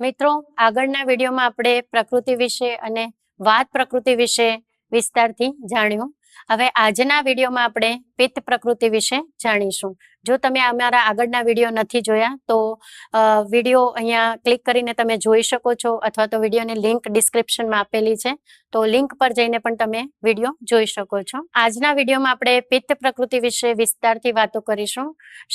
મિત્રો, આગળના વિડીયોમાં આપણે પ્રકૃતિ વિશે અને વાત પ્રકૃતિ વિશે વિસ્તારથી જાણ્યું. હવે આજના વિડીયોમાં આપણે પિત્ત પ્રકૃતિ વિશે જાણીશું. જો તમે અમારા આગળના વીડિયો નથી જોયા, તો વીડિયો અહીંયા ક્લિક કરીને તમે જોઈ શકો છો અથવા તો વિડીયોની લિંક ડિસ્ક્રિપ્શનમાં આપેલી છે, તો લિંક પર જઈને પણ તમે વીડિયો જોઈ શકો છો. આજના વિડીયોમાં આપણે પિત્ત પ્રકૃતિ વિશે વિસ્તારથી વાતો કરીશું.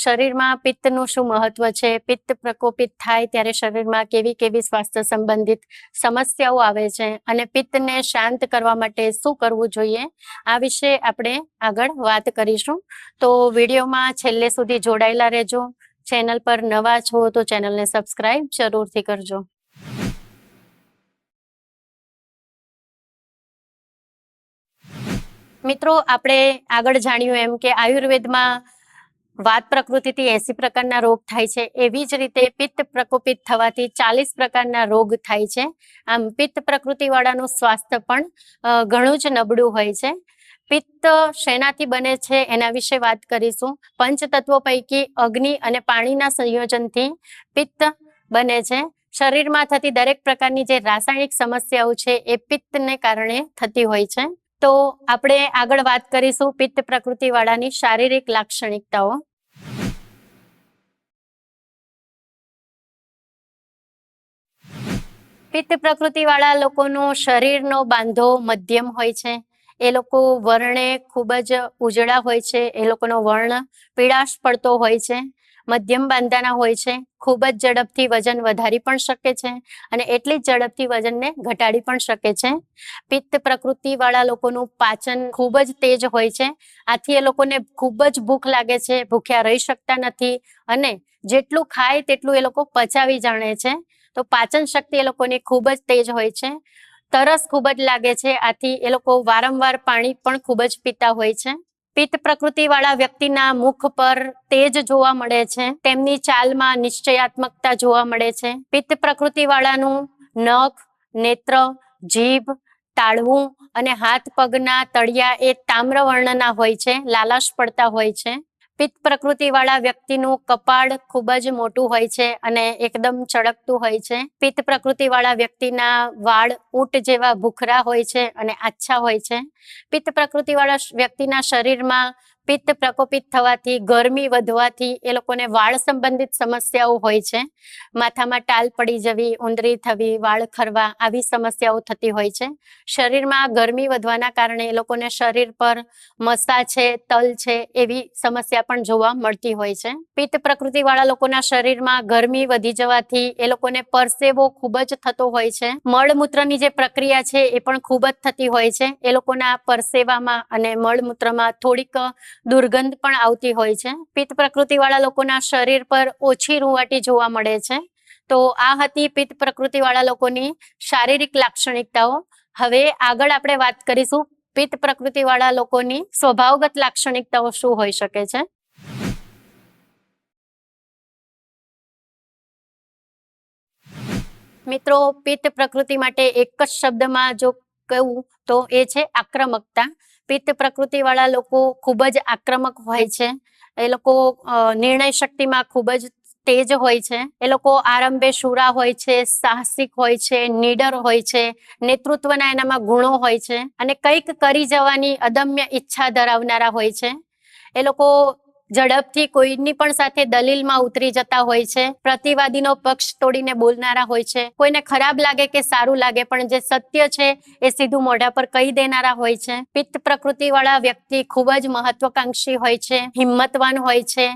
શરીરમાં પિત્તનું શું મહત્વ છે? પિત્ત પ્રકોપિત થાય ત્યારે શરીરમાં કેવી કેવી સ્વાસ્થ્ય સંબંધિત સમસ્યાઓ આવે છે અને પિત્તને શાંત કરવા માટે શું કરવું જોઈએ? આ વિશે આપણે આગળ વાત કરીશું. તો વિડીયોમાં છેલ્લે સુધી જોડાયેલા રહેજો. ચેનલ પર નવા છો તો ચેનલને સબસ્ક્રાઇબ જરૂરથી કરજો. મિત્રો, આપણે આગળ જાણ્યું એમ કે આયુર્વેદમાં વાત પ્રકૃતિથી એસી પ્રકારના રોગ થાય છે. એવી જ રીતે પિત્ત પ્રકોપિત થવાથી ચાલીસ પ્રકારના રોગ થાય છે. આમ પિત્ત પ્રકૃતિવાળાનું સ્વાસ્થ્ય પણ ઘણું જ નબળું હોય છે. પિત્ત શેનાથી બને છે એના વિશે વાત કરીશું. પંચતત્વો પૈકી અગ્નિ અને પાણીના સંયોજનથી પિત્ત બને છે. શરીરમાં થતી દરેક પ્રકારની જે રાસાયણિક સમસ્યાઓ છે એ પિત્તને કારણે થતી હોય છે. તો આપણે આગળ વાત કરીશું પિત્ત પ્રકૃતિ વાળાની શારીરિક લાક્ષણિકતાઓ. પિત્ત પ્રકૃતિ વાળા લોકોનો શરીરનો બાંધો મધ્યમ હોય છે. એ લોકો વર્ણે ખૂબ જ ઉજળા હોય છે. એ લોકોનો વર્ણ પીળાશ પડતો હોય છે. મધ્યમ બાંધાના હોય છે. ખૂબ જ ઝડપથી વજન વધારી પણ શકે છે અને એટલી જ ઝડપથી વજનને ઘટાડી પણ શકે છે. પિત્ત પ્રકૃતિવાળા લોકોનું પાચન ખૂબ જ તેજ હોય છે. આથી એ લોકોને ખૂબ જ ભૂખ લાગે છે. ભૂખ્યા રહી શકતા નથી અને જેટલું ખાય તેટલું એ લોકો પચાવી જાણે છે. તો પાચન શક્તિ એ લોકોની ખૂબ જ તેજ હોય છે. તરસ ખૂબ જ લાગે છે. આથી એ લોકો વારંવાર પાણી પણ ખૂબ જ પીતા હોય છે. પિત્ત પ્રકૃતિ વાળા વ્યક્તિના મુખ પર તેજ જોવા મળે છે. તેમની ચાલમાં નિશ્ચયાત્મકતા જોવા મળે છે. પિત્ત પ્રકૃતિ વાળાનું નખ, નેત્ર, જીભ તાળવું અને હાથ પગના તળિયા એ તામ્ર વર્ણના હોય છે. લાલાશ પડતા હોય છે. પિત્ત પ્રકૃતિ વાળા વ્યક્તિનું કપાળ ખૂબ જ મોટું હોય છે અને એકદમ ચળકતું હોય છે. પિત્ત પ્રકૃતિ વાળા વ્યક્તિના વાળ ઊંટ જેવા ભૂખરા હોય છે અને આછા હોય છે. પિત્ત પ્રકૃતિ વાળા વ્યક્તિના શરીરમાં પિત્ત પ્રકોપિત થવાથી, ગરમી વધવાથી એ લોકોને વાળ સંબંધિત સમસ્યાઓ હોય છે. માથામાં ટાલ પડી જવી ઉંદરી થવી, વાળ ખરવા આવી સમસ્યાઓ થતી હોય છે. શરીરમાં ગરમી વધવાના કારણે એ લોકોને શરીર પર મસા છે, તલ છે એવી સમસ્યા પણ જોવા મળતી હોય છે. પિત્ત પ્રકૃતિ વાળા લોકોના શરીરમાં ગરમી વધી જવાથી એ લોકોને પરસેવો ખૂબ જ થતો હોય છે. મળમૂત્રની જે પ્રક્રિયા છે એ પણ ખૂબ જ થતી હોય છે. એ લોકોના પરસેવામાં અને મળમૂત્રમાં થોડીક દુર્ગંધ પણ આવતી હોય છે. પિત્ત પ્રકૃતિ વાળા લોકોના શરીર પર ઓછી રૂવાટી જોવા મળે છે. તો આ હતી પિત્ત પ્રકૃતિ વાળા લોકોની શારીરિક લાક્ષણિકતાઓ. હવે આગળ આપણે વાત કરીશું પિત્ત પ્રકૃતિ વાળા લોકોની સ્વભાવગત લાક્ષણિકતાઓ શું હોઈ શકે છે. મિત્રો, પિત્ત પ્રકૃતિ માટે એક જ શબ્દમાં જો કહું તો એ છે આક્રમકતા. પિત્ત પ્રકૃતિ વાળા લોકો ખૂબ જ આક્રમક હોય છે. એ લોકો નિર્ણય શક્તિમાં ખૂબ જ તેજ હોય છે. એ લોકો આરંભે શુરા હોય છે, સાહસિક હોય છે, નીડર હોય છે, નેતૃત્વના એનામાં ગુણો હોય છે અને કંઈક કરી જવાની અદમ્ય ઈચ્છા ધરાવનારા હોય છે. એ લોકો ઝડપથી કોઈની પણ સાથે દલીલમાં ઉતરી જતા હોય છે, પ્રતિવાદીનો પક્ષ તોડીને બોલનારા હોય છે. કોઈને ખરાબ લાગે કે સારું લાગે, પણ જે સત્ય છે એ સીધું મોઢા પર કહી દેનારા હોય છે. પિત્ત પ્રકૃતિ વાળા વ્યક્તિ ખૂબ જ મહત્વકાંક્ષી હોય છે, હિંમતવાન હોય છે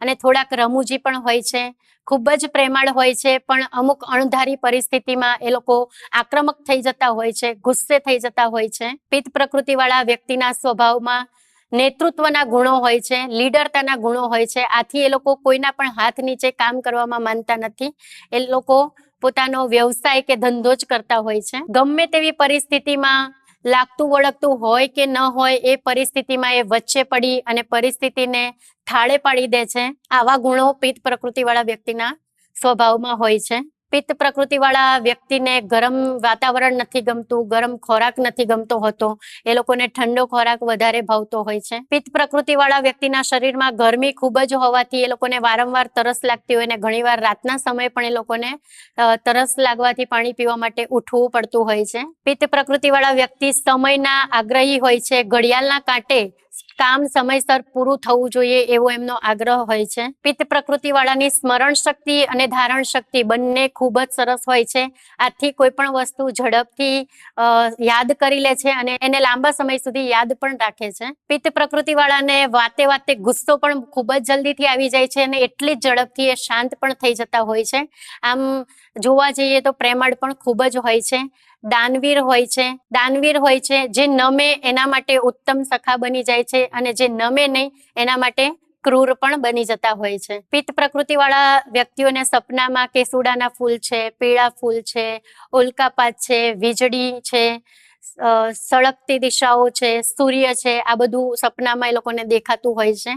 અને થોડાક રમૂજી પણ હોય છે. ખૂબ જ પ્રેમાળ હોય છે, પણ અમુક અણધારી પરિસ્થિતિમાં એ લોકો આક્રમક થઈ જતા હોય છે, ગુસ્સે થઈ જતા હોય છે. પિત્ત પ્રકૃતિ વાળા વ્યક્તિના સ્વભાવમાં નેતૃત્વના ગુણો હોય છે, લીડરતાના ગુણો હોય છે, આથી એ લોકો કોઈના પણ હાથ નીચે કામ કરવામાં માનતા નથી. એ લોકો પોતાનો વ્યવસાય કે ધંધો જ કરતા હોય છે. ગમે તેવી પરિસ્થિતિમાં લાગતું વળગતું હોય કે ન હોય, એ પરિસ્થિતિમાં એ વચ્ચે પડી અને પરિસ્થિતિને થાળે પાડી દે છે. આવા ગુણો પિત્ત પ્રકૃતિવાળા વ્યક્તિના સ્વભાવમાં હોય છે. પિત્ત પ્રકૃતિવાળા વ્યક્તિને ગરમ વાતાવરણ નથી ગમતું, ગરમ ખોરાક નથી ગમતો હોતો, એ લોકોને ઠંડો ખોરાક વધારે ભાવતો હોય છે. પિત્ત પ્રકૃતિવાળા વ્યક્તિના શરીરમાં ગરમી ખૂબ જ હોવાથી એ લોકોને વારંવાર તરસ લાગતી હોય ને ઘણીવાર રાતના સમયે પણ એ લોકોને તરસ લાગવાથી પાણી પીવા માટે ઉઠવું પડતું હોય છે. પિત્ત પ્રકૃતિવાળા વ્યક્તિ સમયના આગ્રહી હોય છે, ઘડિયાળના કાંટે કામ સમયસર પૂરું થવું જોઈએ એવો એમનો આગ્રહ હોય છે. પિત્ત પ્રકૃતિ વાળાની સ્મરણ શક્તિ અને ધારણ શક્તિ બંને ખૂબ જ સરસ હોય છે. આથી કોઈ પણ વસ્તુ ઝડપથી યાદ કરી લે છે અને એને લાંબા સમય સુધી યાદ પણ રાખે છે. પિત્ત પ્રકૃતિ વાળાને વાતે વાતે ગુસ્સો પણ ખૂબ જ જલ્દીથી આવી જાય છે અને એટલી જ ઝડપથી એ શાંત પણ થઈ જતા હોય છે. આમ જોવા જઈએ તો પ્રેમાળ પણ ખૂબ જ હોય છે. દાનવીર હોય છે. દાનવીર હોય છે જે નમે એના માટે ઉત્તમ સખા બની જાય છે અને જે નમે નહીં એના માટે ક્રૂર પણ બની જતા હોય છે. પિત્ત પ્રકૃતિ વાળા વ્યક્તિઓને સપનામાં કેસુડાના ફૂલ છે, પીળા ફૂલ છે ઉલ્કાપાત છે, વીજળી છે સળગતી દિશાઓ છે, સૂર્ય છે, આ બધું સપનામાં એ લોકોને દેખાતું હોય છે.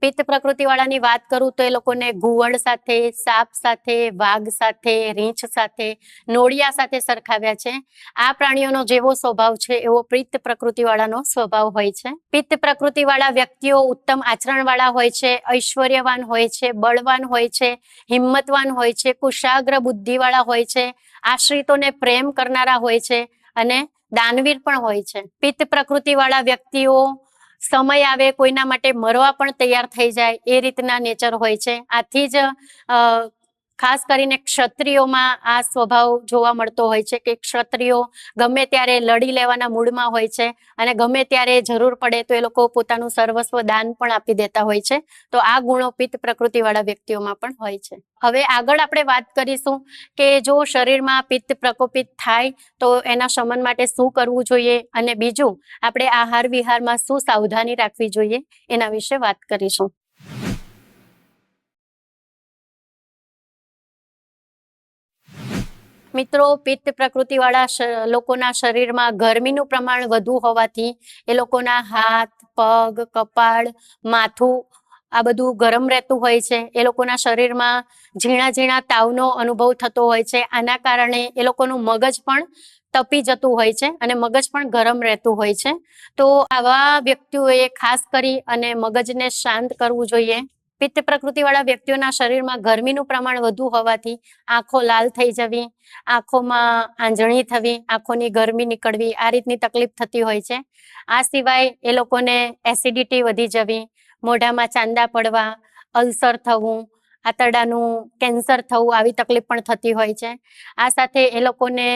પિત્ત પ્રકૃતિ વાળાની વાત કરું તો એ લોકોને ઘુવડ સાથે, સાપ સાથે, વાઘ સાથે, રીંછ સાથે, નોળિયા સાથે સરખાવ્યા છે. આ પ્રાણીઓનો જેવો સ્વભાવ છે, એવો પિત્ત પ્રકૃતિ વાળાનો સ્વભાવ હોય છે. પિત્ત પ્રકૃતિ વાળા વ્યક્તિઓ ઉત્તમ આચરણ વાળા હોય છે, ઐશ્વર્યવાન હોય છે, બળવાન હોય છે, હિંમતવાન હોય છે, કુશાગ્ર બુદ્ધિવાળા હોય છે, આશ્રિતોને પ્રેમ કરનારા હોય છે અને દાનવીર પણ હોય છે. પિત્ત પ્રકૃતિ વાળા વ્યક્તિઓ સમય આવે, કોઈના માટે મરવા પણ તૈયાર થઈ જાય, એ રીતના નેચર હોય છે. આથી જ ખાસ કરીને ક્ષત્રિયોમાં આ સ્વભાવ જોવા મળતો હોય છે કે ક્ષત્રિયો ગમે ત્યારે લડી લેવાના મૂડમાં હોય છે અને ગમે ત્યારે જરૂર પડે તો એ લોકો પોતાનું સર્વસ્વ દાન પણ આપી દેતા હોય છે. તો આ ગુણો પિત્ત પ્રકૃતિવાળા વ્યક્તિઓમાં પણ હોય છે. હવે આગળ આપણે વાત કરીશું કે જો શરીરમાં પિત્ત પ્રકોપિત થાય તો એના શમન માટે શું કરવું જોઈએ અને બીજું, આપણે આહાર વિહારમાં શું સાવધાની રાખવી જોઈએ એના વિશે વાત કરીશું. મિત્રો, પિત્ત પ્રકૃતિવાળા લોકોના શરીરમાં ગરમીનું પ્રમાણ વધુ હોવાથી એ લોકોના હાથ, પગ, કપાળ, માથું આ બધું ગરમ રહેતું હોય છે. એ લોકોના શરીરમાં ઝીણા ઝીણા તાવનો અનુભવ થતો હોય છે. આના કારણે એ લોકોનું મગજ પણ તપી જતું હોય છે અને મગજ પણ ગરમ રહેતું હોય છે. તો આવા વ્યક્તિઓએ ખાસ કરી અને મગજને શાંત કરવું જોઈએ. પિત્ત પ્રકૃતિવાળા વ્યક્તિઓના શરીરમાં ગરમીનું પ્રમાણ વધુ હોવાથી આંખો લાલ થઈ જવી, આંખોમાં આંજણી થવી, આંખોની ગરમી નીકળવી આ રીતની તકલીફ થતી હોય છે. આ સિવાય એ લોકોને એસિડિટી વધી જવી, મોઢામાં ચાંદા પડવા, અલ્સર થવું, આંતરડાનું કેન્સર થવું આવી તકલીફ પણ થતી હોય છે. આ સાથે એ લોકોને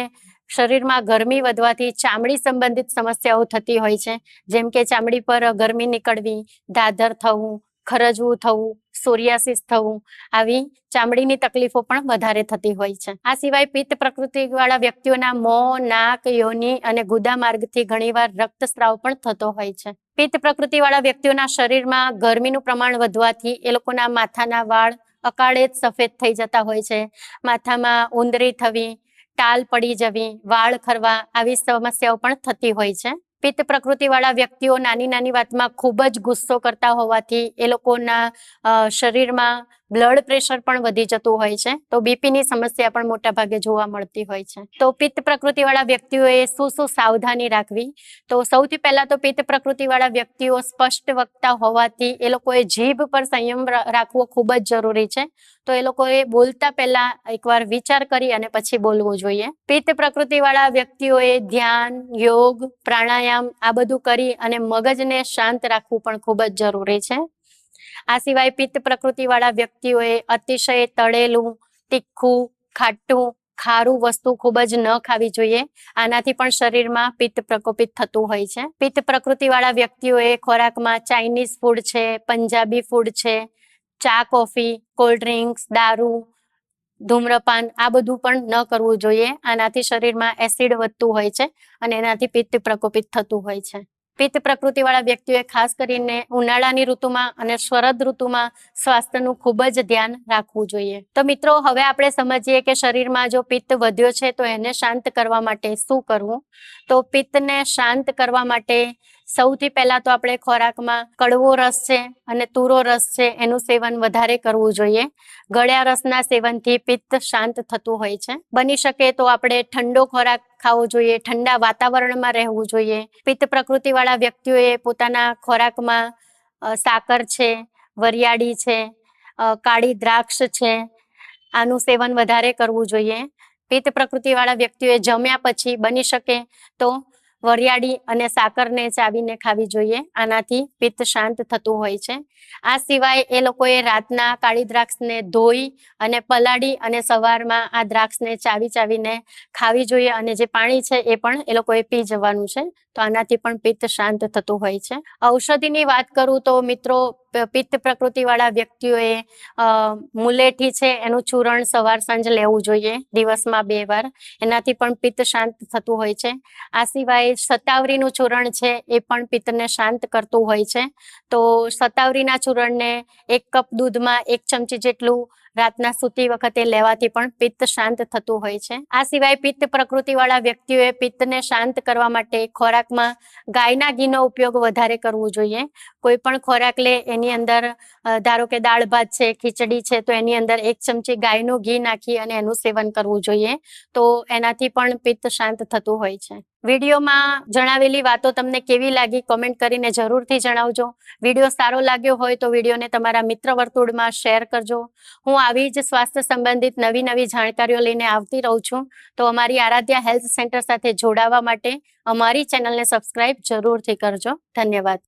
શરીરમાં ગરમી વધવાથી ચામડી સંબંધિત સમસ્યાઓ થતી હોય છે. જેમ કે ચામડી પર ગરમી નીકળવી, દાદર થવું ખરજવું થવું, સોરિયાસિસ થવું, આવી ચામડીની તકલીફો પણ વધારે થતી હોય છે. આ સિવાય પિત્ત પ્રકૃતિવાળા વ્યક્તિઓના મોં, નાક, યોની અને ગુદા માર્ગથી ઘણીવાર રક્તસ્રાવ પણ થતો હોય છે. પિત્ત પ્રકૃતિવાળા વ્યક્તિઓના શરીરમાં ગરમીનું પ્રમાણ વધવાથી એ લોકોના માથાના વાળ અકાળે જ સફેદ થઈ જતા હોય છે. માથામાં ઉંદરી થવી, ટાલ પડી જવી, વાળ ખરવા આવી સમસ્યાઓ પણ થતી હોય છે. પિત્ત પ્રકૃતિવાળા વ્યક્તિઓ નાની નાની વાતમાં ખૂબ જ ગુસ્સો કરતા હોવાથી એ લોકોના શરીરમાં બ્લડ પ્રેશર પણ વધી જતું હોય છે, તો બીપીની સમસ્યા પણ મોટા ભાગે જોવા મળતી હોય છે. તો પિત્ત પ્રકૃતિ વાળા વ્યક્તિઓએ શું શું સાવધાની રાખવી? તો સૌથી પહેલા તો પિત્ત પ્રકૃતિ વાળા વ્યક્તિઓ સ્પષ્ટ વક્તા હોવાથી એ લોકોએ જીભ પર સંયમ રાખવો ખૂબ જ જરૂરી છે. તો એ લોકોએ બોલતા પહેલા એકવાર વિચાર કરી અને પછી બોલવું જોઈએ. પિત્ત પ્રકૃતિ વાળા વ્યક્તિઓએ ધ્યાન, યોગ, પ્રાણાયામ આ બધું કરી અને મગજને શાંત રાખવું પણ ખૂબ જ જરૂરી છે. આ સિવાય પિત્ત પ્રકૃતિ વાળા વ્યક્તિઓએ અતિશય તળેલું, તીખું, ખાટું, ખારું વસ્તુ ખૂબ જ ન ખાવી જોઈએ. આનાથી પણ શરીરમાં પિત્ત પ્રકોપિત થતું હોય છે. પિત્ત પ્રકૃતિ વાળા વ્યક્તિઓએ ખોરાકમાં ચાઇનીઝ ફૂડ છે, પંજાબી ફૂડ છે, ચા, કોફી, કોલ્ડ ડ્રિંક્સ, દારૂ, ધૂમ્રપાન આ બધું પણ ન કરવું જોઈએ. આનાથી શરીરમાં એસિડ વધતું હોય છે અને એનાથી પિત્ત પ્રકોપિત થતું હોય છે. પિત્ત પ્રકૃતિ વાળા વ્યક્તિઓએ ખાસ કરીને ઉનાળાની ઋતુમાં અને શરદ ઋતુમાં સ્વાસ્થ્યનું ખૂબ જ ધ્યાન રાખવું જોઈએ. તો મિત્રો, હવે આપણે સમજીએ કે શરીરમાં જો પિત્ત વધ્યો છે તો એને શાંત કરવા માટે શું કરવું? તો પિત્તને શાંત કરવા માટે સૌથી પહેલા તો આપણે ખોરાકમાં કડવો રસ છે અને તુરો રસ છે, એનું સેવન વધારે કરવું જોઈએ. ગળ્યા રસના સેવનથી પિત્ત શાંત થતું હોય છે. બની શકે તો આપણે ઠંડો ખોરાક ખાવો જોઈએ, ઠંડા વાતાવરણમાં રહેવું જોઈએ. પિત્ત પ્રકૃતિવાળા વ્યક્તિઓએ પોતાના ખોરાકમાં સાકર છે, વરિયાળી છે કાળી દ્રાક્ષ છે, આનું સેવન વધારે કરવું જોઈએ. પિત્ત પ્રકૃતિવાળા વ્યક્તિઓએ જમ્યા પછી બની શકે તો વરિયાળી અને સાકરને ચાવીને ખાવી જોઈએ. આનાથી પિત્ત શાંત થતું હોય છે. આ સિવાય એ લોકોએ રાતના કાળી દ્રાક્ષને ધોઈ અને પલાળી અને સવારમાં આ દ્રાક્ષને ચાવી ચાવીને ખાવી જોઈએ અને જે પાણી છે એ પણ એ લોકોએ પી જવાનું છે. તો આનાથી પણ પિત્ત શાંત થતું હોય છે. ઔષધિની વાત કરું તો મિત્રો પિત્ત પ્રકૃતિવાળા વ્યક્તિઓએ મુલેઠી છે એનું ચૂરણ સવાર સાંજ લેવું જોઈએ, દિવસમાં બે વાર. એનાથી પણ પિત્ત શાંત થતું હોય છે. આ સિવાય સતાવરીનું ચૂરણ છે એ પણ પિત્તને શાંત કરતું હોય છે. તો સતાવરીના ચૂરણને એક કપ દૂધમાં એક ચમચી જેટલું રાતના સૂતી વખતે લેવાથી પણ પિત્ત શાંત થતું હોય છે. આ સિવાય પિત્ત પ્રકૃતિવાળા વ્યક્તિઓએ પિત્તને શાંત કરવા માટે ખોરાકમાં ગાયના ઘીનો ઉપયોગ વધારે કરવો જોઈએ. કોઈ પણ ખોરાક લે એની અંદર ધારો કે દાળ ભાત છે, ખીચડી છે, તો એની અંદર એક ચમચી ગાયનું ઘી નાખી અને એનું સેવન કરવું જોઈએ. તો એનાથી પણ પિત્ત શાંત થતું હોય છે. વિડીયોમાં જણાવેલી વાતો તમને કેવી લાગી કોમેન્ટ કરીને જરૂરથી જણાવજો. વીડિયો સારો લાગ્યો હોય તો વિડીયોને તમારા મિત્ર વર્તુળમાં શેર કરજો. હું આવી જ સ્વાસ્થ્ય સંબંધિત નવી નવી જાણકારીઓ લઈને આવતી રહું છું. તો અમારી આરાધ્યા હેલ્થ સેન્ટર સાથે જોડાવા માટે અમારી ચેનલને સબસ્ક્રાઇબ જરૂરથી કરજો. ધન્યવાદ.